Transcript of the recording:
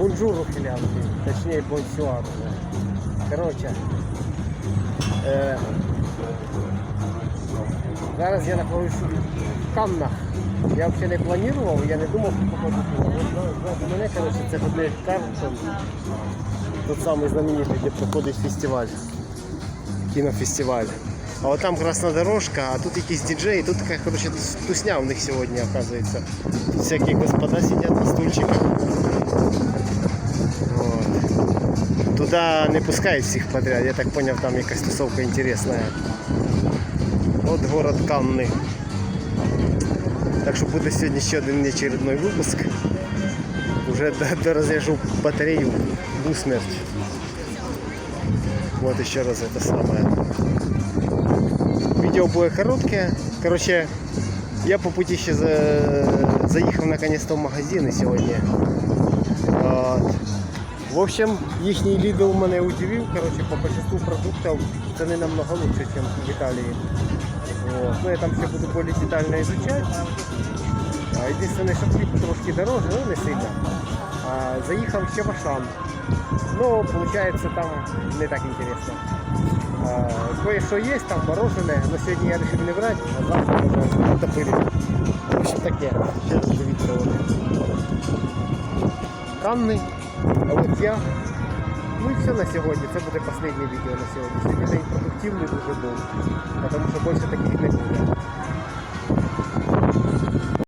Бонжуру філянки, точніше бонсюару. Коротше. Е, зараз я знаходжусь в Камнах. Я взагалі не планував, я не думав, що покажу. От ззаду мене, коротше, це буде Карлсон. Тот самий знаменитий, де проходить фестиваль. Кінофестиваль. А от там красна дорожка, а тут якісь діджеї, тут така коротше, тусня у них сьогодні, оказується. Тут всякі господа сидять на стульчиках. Вот. Туда не пускають всіх подряд, я так понял, там якась тусовка інтересна. От город Камни. Так що буде сьогодні ще один неочередной випуск. Уже до- доразряжу батарею в усмерть. Вот еще раз это самое. Видео будет короткое. Короче, я по пути ще за... заїхав наконец-то в магазин і сьогодні. От. В общем, їхній Lidl мене удивив. Короче, по качеству продуктів ціни намного лучше, ніж в Італії. Вот. Ну, я там ще буду більш детально изучать. А, Єдине, що хліб трошки дороже, ну не сильно. А, заїхав ще в Ашан. Ну, получается, там не так интересно. А, Кое-что есть, там мороженое, но сегодня я решил не брать, а завтра уже отопырить. В общем, таке. Ще раз дивіться вони. А от я. Ну і все на сьогодні. Це буде останнє відео на сьогодні. Сьогодні день продуктивний дуже був, тому що більше таких не буде.